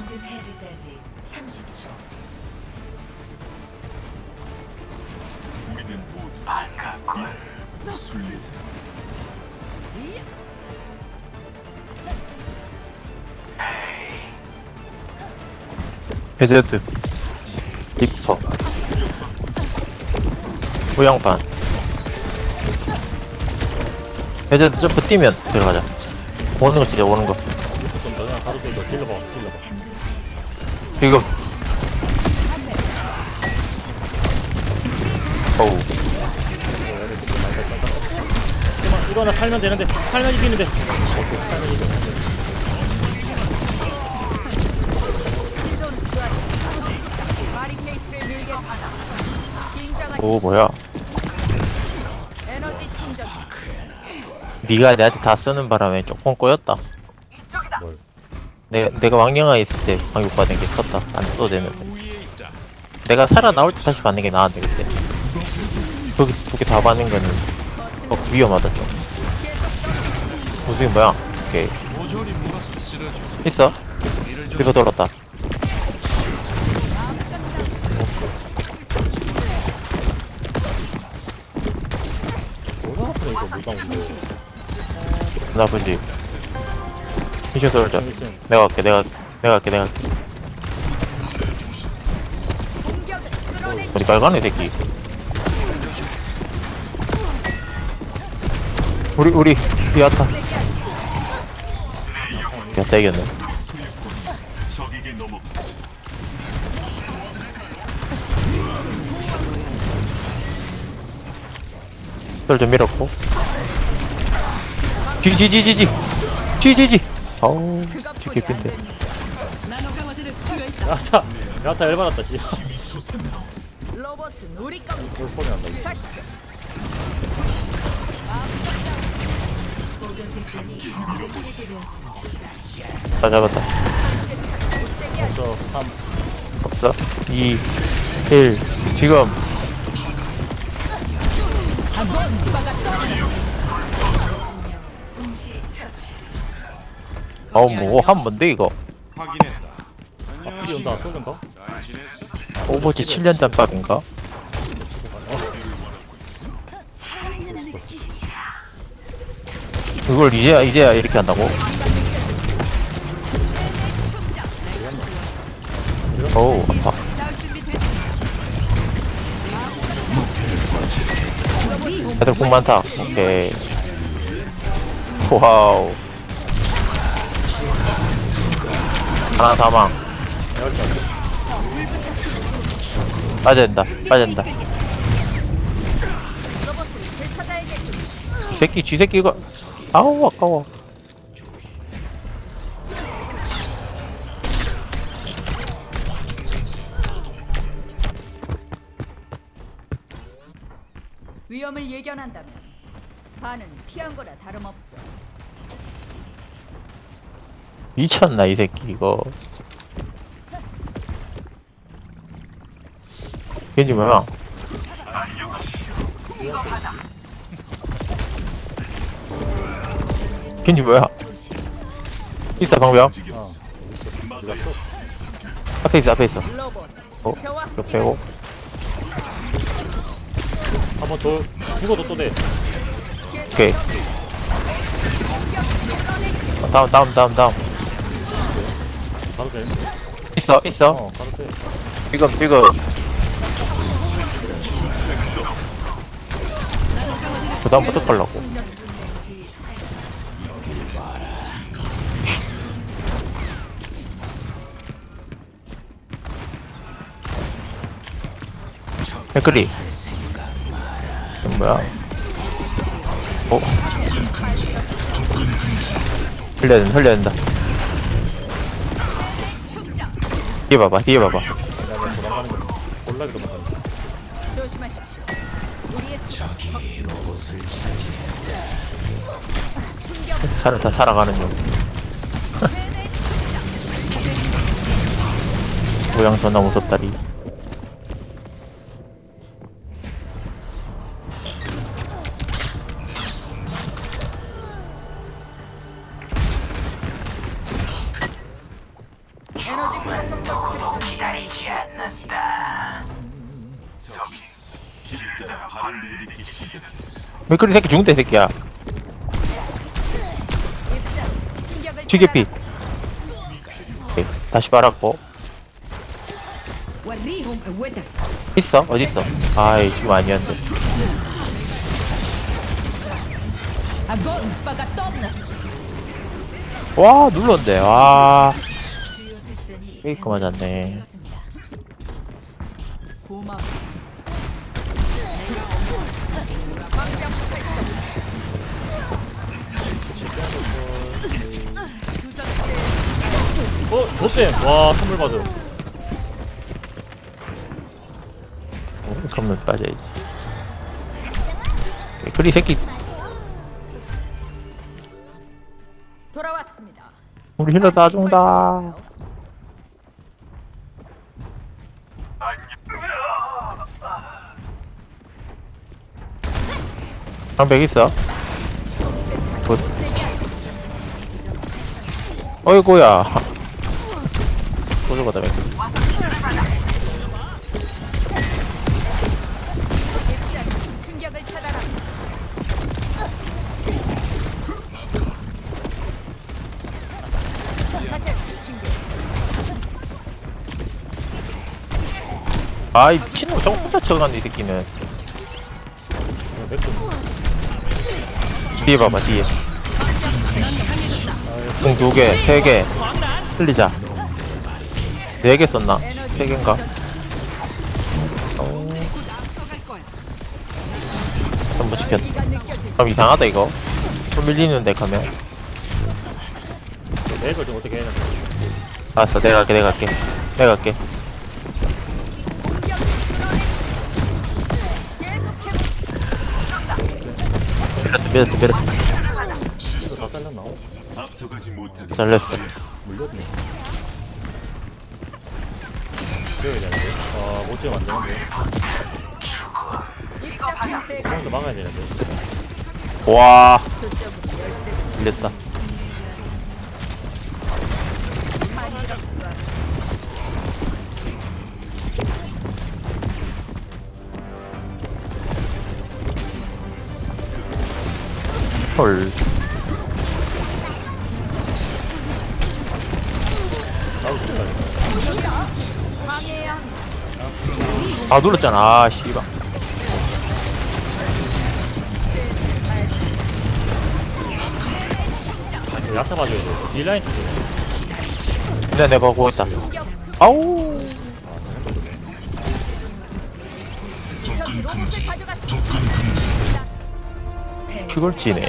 상급 해제까지 30초. 우리는 모두 반갑군 순례자. 헤드드. 리퍼. 모양반 헤드드 점프 뛰면 들어가자. 오는 거 진짜 오는 거. 좀더 그냥 바로 찔러 찔러봐 찔러봐 지금 어우. 이거 하나 팔면 되는데 팔면 이기는데. 오 뭐야? 에너지 충전. 네가 내한테 다 쓰는 바람에 조금 꼬였다. 뭘 내가, 내가 왕영아 있을 때 방역 받은 게 컸다. 안 써도 되는데. 내가 살아나올 때 다시 받는 게 나았는데 그때. 거기 두개 다 받는 거는 어, 위험하다 좀 무슨 뭐야? 오케이. 있어? 리버 돌았다. 나쁘지 미션 돌자 내가 갈게 내가 내가 갈게 내가 끌어내. 어디 빨간애 새끼. 우리 우리 비왔다 비왔다 이겼네. 썰좀 밀었고. 지지지지지. 지지지 어우 지게 핀데 야타 야타 열받았다 씨 로봇은 우리 겁니다. 뭘. 다 잡았다. 먼저 3 없어 2 1 지금. 동시 처치. 어우 뭐 한 뭔데 이거? 확인했다. 앞뒤 온다 잘 지냈어? 오버워치 7년 전밥인가? 그걸 이제야 이제야 이렇게 한다고? 어우 아파 애들 공 많다. 오케이. 와우 하나 사망. 빠져야 된다 빠져야 된다 새끼 쥐 새끼 이거. 아우 아까워. 위험을 예견한다면 반은 피한 거나 다름없죠. 미쳤나 이 새끼 이거. 겐지 뭐야? 겐지 뭐야? 있어 방벽. 앞에 있어 앞에 있어. 어? 이거 빼고. 한번 더 죽어도 또돼. 오케이. 어, 다음 다음 다음 다음 바로 돼 있어 있어. 어, 바로 돼 지금 지금. 그 다음부터 걸라고. 댓글이. 뭐야? 어? 흘려야 된다 흘려야 된다 뒤에 봐봐 뒤에 봐봐 내가 도망가는 거 골라기 도망가는 거 조심하십시오. 우리의 수가 살아 다 살아가는 중. 모양 존나 무섭다리. 맥클리 새끼 새끼야 충격을 쥐개피 받아라. 오케이, 다시 말았고 있어? 어디 있어? 아이 지금 아니었는데 와 눌렀는데 와 페이크 맞았네 되었습 어 조쌤 와 선물 받음 어, 선물 빠져야지 맥클리 새끼. 돌아왔습니다. 우리 힐러 다 죽는다 설정할까요? 방백 있어? 굿. 어이구야. 충격을 차단하. 아이 미친놈 저거 혼자 쳐가네 이 새끼는. 맥주 뒤에 봐봐 뒤에 공두 개, 세 개, 흘리자. 네개 썼나? 세 개인가? 어. 전부 시켰. 이가 느껴질 그럼 이상하다 이거. 좀 밀리는데 가면. 내걸 좀 어떻게 해야 되나 알았어, 내가 갈게, 내가 갈게, 내가 갈게. 밀었어, 밀었어. 이거 다 잘랐나? 어? 앞서가지 못하게 잘렸어. 물렸네 뛰어야 되는데 아못 뛰면 안 되는데 막아야 와. 밀렸다. 헐. 아, 눌렀잖아. 아, 씨발. 야타 봐줘야 돼 딜라인 근데 내가 보고 있다. 아우. 그걸 지네.